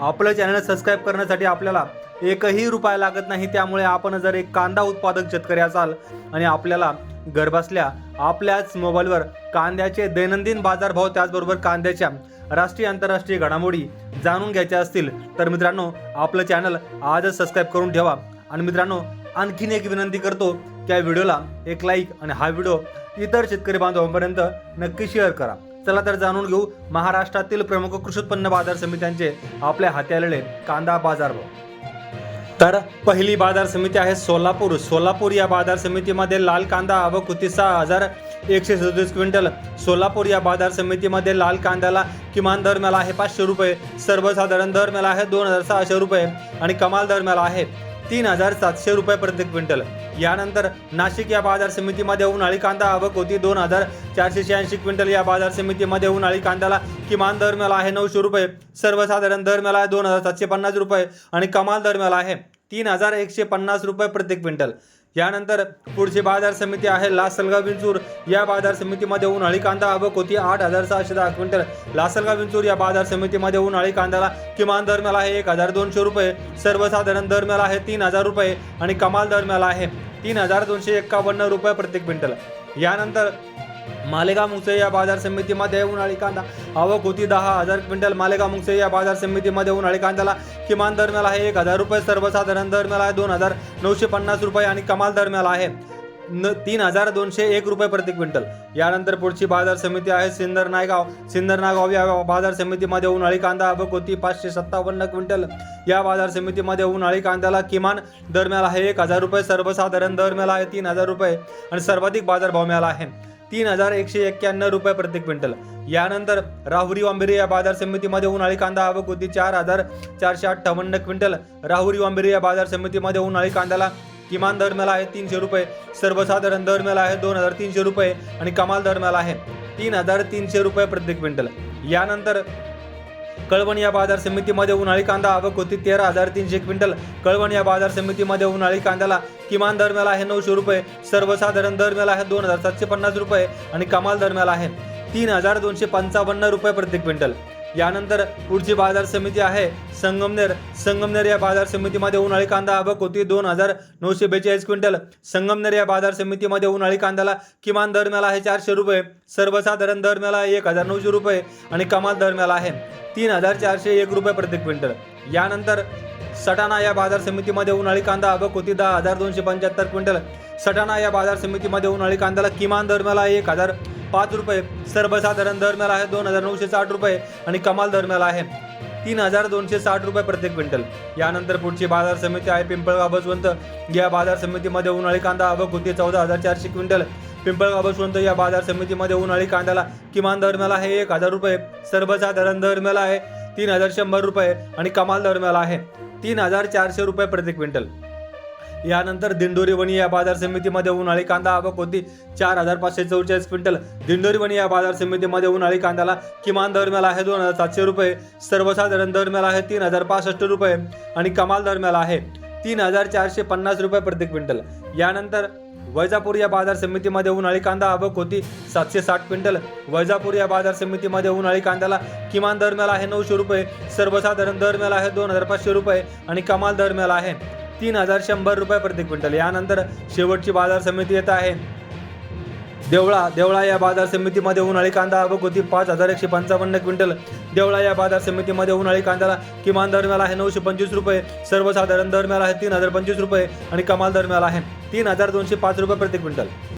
आपलं channel subscribe करण्यासाठी आपल्याला एकही रुपया लागत नाही त्यामुळे आपण जर एक कांदा उत्पादक शेतकरी असाल आणि आपल्याला घरबसल्या आपल्याच मोबाईलवर कांद्याचे दैनंदिन बाजारभाव त्याचबरोबर कांद्याच्या राष्ट्रीय आंतरराष्ट्रीय घडामोडी जाणून घ्यायच्या असतील तर मित्रांनो आपलं चॅनल आजच सबस्क्राईब करून ठेवा. आणि मित्रांनो आणखीन एक विनंती करतो त्या व्हिडिओला एक लाईक आणि हा व्हिडिओ इतर शेतकरी बांधवांपर्यंत नक्की शेअर करा. चला तर जाणून घेऊ महाराष्ट्रातील प्रमुख कृषी उत्पन्न बाजार समित्यांचे आपल्या हाती कांदा बाजारभाव तर पहिली बाजार समिती आहे सोलापूर. सोलापूर या बाजार समितीमध्ये लाल कांदा आवक होती सहा हजार एकशे सदतीस क्विंटल. सोलापूर या बाजार समितीमध्ये लाल कांद्याला किमान दर मिळाला आहे पाचशे रुपये सर्वसाधारण दर मिळाला आहे दोन हजार सहाशे रुपये आणि कमाल दर मिळाला आहे तीन हजार सातशे रुपये प्रति क्विंटल. यानंतर नाशिक या बाजार समितीमध्ये उन्हाळी कांदा आवक होती. दोन हजार चारशे शहाऐंशी क्विंटल या बाजार समितीमध्ये उन्हाळी कांद्याला किमान दर मिळाला आहे नऊशे रुपये. सर्वसाधारण दर मिळाला आहे दोन हजार सातशे पन्नास रुपये आणि कमाल दर मिळाला आहे तीन हजार एकशे पन्नास रुपये प्रति क्विंटल. यानंतर पुढची बाजार समिती आहे लासलगाव विंचूर. या बाजार समितीमध्ये उन्हाळी कांदा आवक होती आठ हजार सहाशे दहा क्विंटल. लासलगाव विंचूर या बाजार समितीमध्ये उन्हाळी कांद्याला किमान दर मिळाला आहे एक हजार दोनशे रुपये सर्वसाधारण दर मिळाला आहे तीन हजार रुपये आणि कमाल दर मिळाला आहे तीन हजार दोनशे एक्कावन्न रुपये प्रति क्विंटल. यानंतर मालेगाव मुंगसे या बाजार समितीमध्ये उन्हाळी कांदा. आवक होती दहा हजार क्विंटल. मालेगाव मुंगसे या बाजार समितीमध्ये उन्हाळी कांद्याला किमान दर मिळाला आहे. एक हजार रुपये सर्वसाधारण दर मिळाला आहे. दोन हजार नऊशे पन्नास रुपये आणि कमाल दर मिळाला आहे. न तीन हजार दोनशे एक रुपये प्रति क्विंटल. यानंतर पुढची बाजार समिती आहे सिन्नर नायगाव. सिन्नर नायगाव या बाजार समितीमध्ये उन्हाळी कांदा आवक होती पाचशे सत्तावन्न क्विंटल. या बाजार समितीमध्ये उन्हाळी कांद्याला किमान दर मिळाला आहे. एक हजार रुपये सर्वसाधारण दर मिळाला आहे. तीन हजार रुपये आणि सर्वाधिक बाजारभाव मिळाला आहे. तीन हजार एकशे एक्क्याण्णव रुपये प्रति क्विंटल. यानंतर राहुरी वांबिरी या बाजार समितीमध्ये उन्हाळी कांदा आवक होती चार हजार चारशे अठ्ठावन्न क्विंटल. राहुरी वांबिरी या बाजार समितीमध्ये उन्हाळी कांद्याला किमान दर मिळाला आहे तीनशे रुपये सर्वसाधारण दर मिळाला आहे दोन हजार तीनशे रुपये आणि कमाल दर मिळाला आहे तीन हजार तीनशे रुपये प्रति क्विंटल. यानंतर कळवण या बाजार समितीमध्ये उन्हाळी कांदा आवक होती. तेरा हजार तीनशे क्विंटल कळवण या बाजार समितीमध्ये उन्हाळी कांद्याला किमान दर मिळाला आहे नऊशे रुपये सर्वसाधारण दर मिळाला आहे दोन हजार सातशे पन्नास रुपये आणि कमाल दर मिळाला आहे तीन हजार दोनशे पंचावन्न रुपये प्रति क्विंटल. यानंतर पुढची बाजार समिती आहे. संगमनेर. संगमनेर या बाजार समितीमध्ये उन्हाळी कांदा आवक होती दोन हजार नऊशे बेचाळीस क्विंटल. संगमनेर या बाजार समितीमध्ये उन्हाळी कांद्याला किमान दर मिळाला आहे चारशे रुपये. सर्वसाधारण दर मिळाला आहे एक हजार नऊशे रुपये आणि कमाल दर मिळाला आहे तीन हजार चारशे एक रुपये प्रति क्विंटल. यानंतर सटाणा या बाजार समितीमध्ये उन्हाळी कांदा आवक होती दहा हजार दोनशे पंच्याहत्तर क्विंटल. सटाणा या बाजार समितीमध्ये उन्हाळी कांद्याला किमान दर मिळाला एक हजार पाच रुपये सर्वसाधारण दर मिळाला आहे दोन हजार नऊशे साठ रुपये आणि कमाल दर मिळाला आहे. तीन हजार दोनशे साठ रुपये प्रति क्विंटल. यानंतर पुढची बाजार समिती आहे पिंपळगाव बसवंत. या बाजार समितीमध्ये उन्हाळी कांदा आवक होती चौदा हजार चारशे क्विंटल. पिंपळगाव बसवंत या बाजार समितीमध्ये उन्हाळी कांद्याला किमान दर मिळाला आहे एक हजार रुपये. सर्वसाधारण दर मिळाला आहे तीन हजार शंभर रुपये आणि कमाल दर मिळाला आहे तीन हजार चारशे रुपये प्रति क्विंटल. यानंतर दिंडोरी वणी या बाजार समितीमध्ये उन्हाळी कांदा आवक होती. चार हजार पाचशे चौचाळीस क्विंटल. दिंडोरी वणी या बाजार समितीमध्ये उन्हाळी कांद्याला किमान दर मिळाला आहे दोन हजार सातशे रुपये. सर्वसाधारण दर मिळाला आहे तीन हजार पासष्ट रुपये आणि कमाल दर मिळाला आहे तीन हजार चारशे पन्नास रुपये प्रति क्विंटल. यानंतर वैजापूर या बाजार समितीमध्ये उन्हाळी कांदा आवक होती सातशे साठ क्विंटल. वैजापूर या बाजार समितीमध्ये उन्हाळी कांद्याला किमान दर मिळाला आहे नऊशे रुपये. सर्वसाधारण दर मिळाला आहे दोन हजार पाचशे रुपये आणि कमाल दर मिळाला आहे. तीन हजार शंभर रुपये प्रति क्विंटल. यानंतर शेवटची बाजार समिती येत आहे. देवळा देवळा या बाजार समितीमध्ये उन्हाळी कांदा आवक होती पाच हजार एकशे पंचावन्न क्विंटल. देवळा या बाजार समितीमध्ये उन्हाळी कांद्याला किमान दर मिळाला आहे नऊशे पंचवीस रुपये सर्वसाधारण दर मिळाला आहे तीन हजार पंचवीस रुपये आणि कमाल दर मिळाला आहे तीन हजार दोनशे पाच रुपये प्रति क्विंटल.